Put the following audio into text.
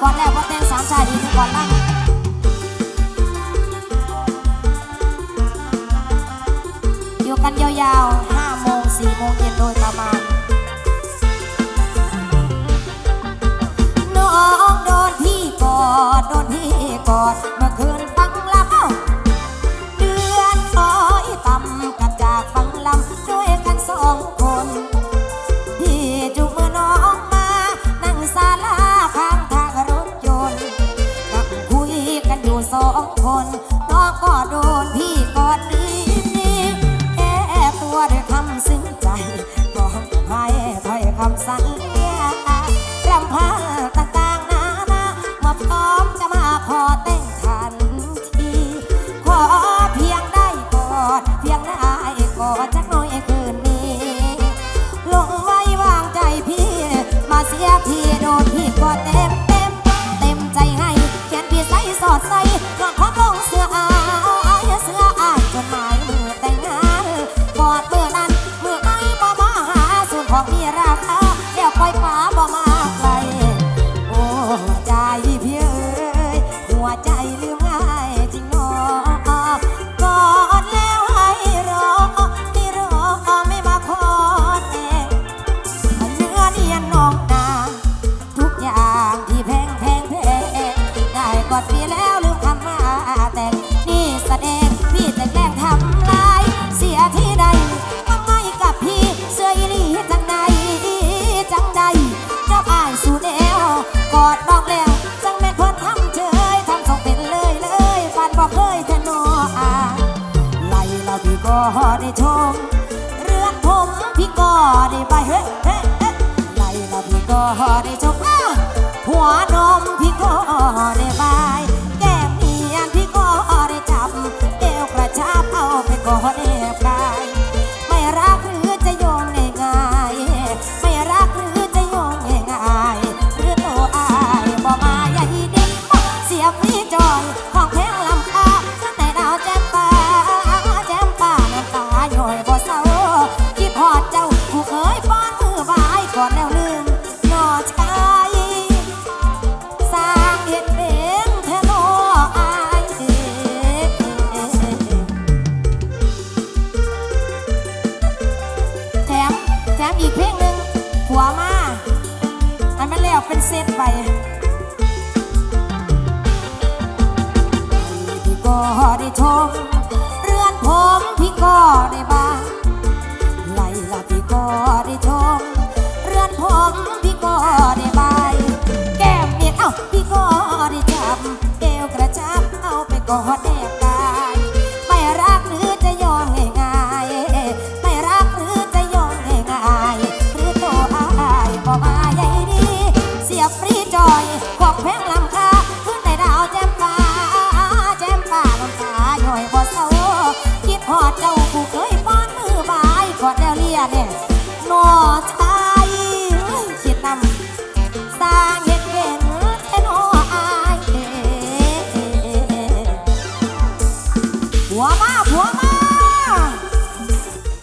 กอนแรกว่เต้นสามชายดีก่อนล่างอยู่กันยาวๆ5โมง4โมงเย็นโดยประมาณ น้องโดนพี่กอด โดนพี่กอดเมื่อคืน สองคนน้องก็โดนพี่กอดดีดีแก้ตัวด้วยคำซึ้งใจบอกให้ถอยคำสัญญาลำพังต่างๆนานามาพร้อมจะมาขอแต่งทันที ขอเพียงได้กอด เพียงได้กอดใจ อดใส heart เป็นเซตไปพี่ก็ได้ชม เรือนผมพี่ก็ได้บ้างไหลละพี่ก็ได้ชม เรือนผมพี่ก็ได้บาย แก้มเมียเอ้าพี่ก็ได้จับแกวกระจับเอาไปกอดแนบ Лодка